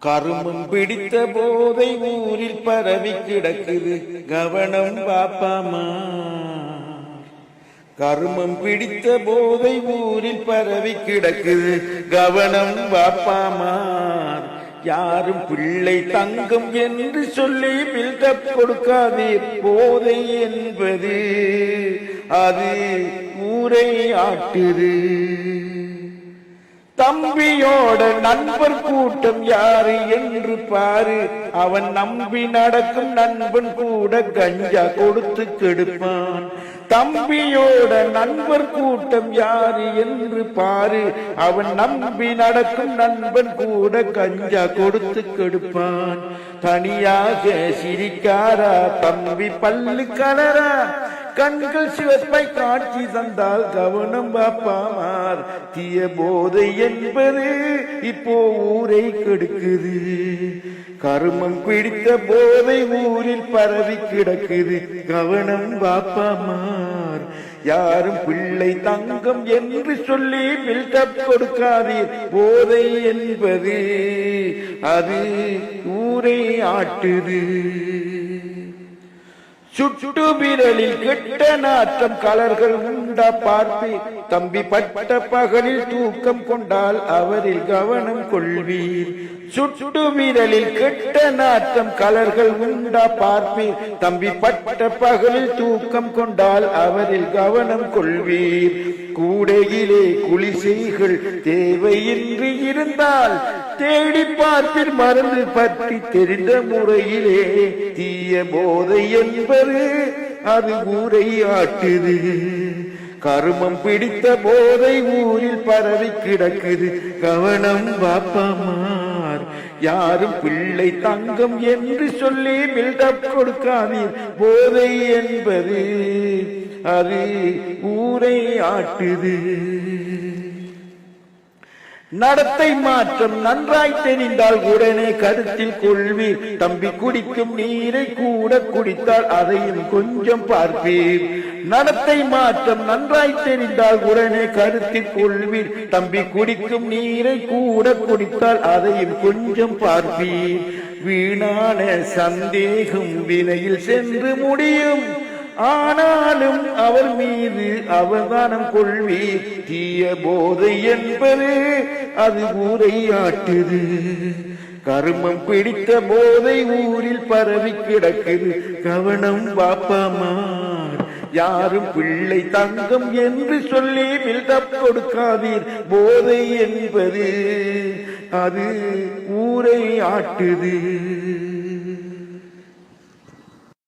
கருமம் பிடித்த போதை ஊரில் பரவி கிடக்குது. கவனம் பாப்பாமா? கருமம் பிடித்த போதை ஊரில் பரவி கிடக்குது. கவனம் பாப்பாமா? யாரும் பிள்ளை தங்கம் என்று சொல்லி பில்டப் கொடுக்காதே. போதை என்பது அது ஊரை ஆட்டுது. தம்பியோட நண்பர் கூட்டம் யாரு என்று பாரு. அவன் நம்பி நடக்கும் நண்பன் கூட கஞ்சா கொடுத்து கெடுப்பான். தம்பியோட நண்பர் கூட்டம் யாரு என்று பாரு. அவன் நம்பி நடக்கும் நண்பன் கூட கஞ்சா கொடுத்து கெடுப்பான். தனியாக சிரிக்காரா தம்பி பல்லு கலரா. கண்கள் சிவப்பை காட்சி தந்தால் கவனம் பாப்பாமார். தீய போதை என்பது இப்போ ஊரை கெடுக்குது. கருமம் பிடித்த போதை ஊரில் பரவி கிடக்குது. கவனம் பாப்பாமார். யாரும் பிள்ளை தங்கம் என்று சொல்லி பில்டப் கொடுக்காதீர். போதை என்பது அது ஊரை ஆட்டுது. சுட்டு விரலில் கெட்ட நாற்றம் கலர்கள் உண்டா பார்ப்பி தம்பி பட்ட பகலில் தூக்கம் கொண்டால் அவரில் கவனம் கொள்வீர். சுட்டு விரலில் கெட்ட நாற்றம் கலர்கள் உண்டா பார்ப்பீர் தம்பி பட்ட பகலில் தூக்கம் கொண்டால் அவரில் கவனம் கொள்வீர். கூடையிலே குளிசைகள் தேவையின்றி இருந்தால் தேடி பார்ப்பில் மருந்து பற்றி தெரிந்த முறையிலே தீய போதை என்பது அது ஊரை ஆட்டுது. கருமம் பிடித்த போதை ஊரில் பரவி கிடக்குது. கவனம் பாப்பமார் யாரும் பிள்ளை தங்கம் என்று சொல்லி பில்டப் கொடுக்காதீர். போதை என்பது அது ஊரை ஆட்டுது. நடத்தை மாற்றம் நன்றாய் தெரிந்தால் உடனே கருத்தில் கொள்வீர் தம்பி குடிக்கும் நீரை கூட குடித்தால் அதையும் கொஞ்சம் பார்ப்பீர். நடத்தை மாற்றம் நன்றாய் தெரிந்தால் உடனே கருத்தில் கொள்வீர் தம்பி குடிக்கும் நீரை கூட குடித்தால் அதையும் கொஞ்சம் பார்ப்பீர். வீணான சந்தேகம் வினையில் சென்று முடியும். ஆனாலும் அவர் மீது அவதானம் கொள்வீர். தீய போதை என்பது அது ஊரையாட்டுது கருமம் பிடித்த போதை ஊரில் பரவி கிடக்குது. கவனம் பாப்பாமா யாரும் பிள்ளை தங்கம் என்று சொல்லி பில்டப் கொடுக்காதீர். போதை என்பது அது ஊரை ஆட்டுது.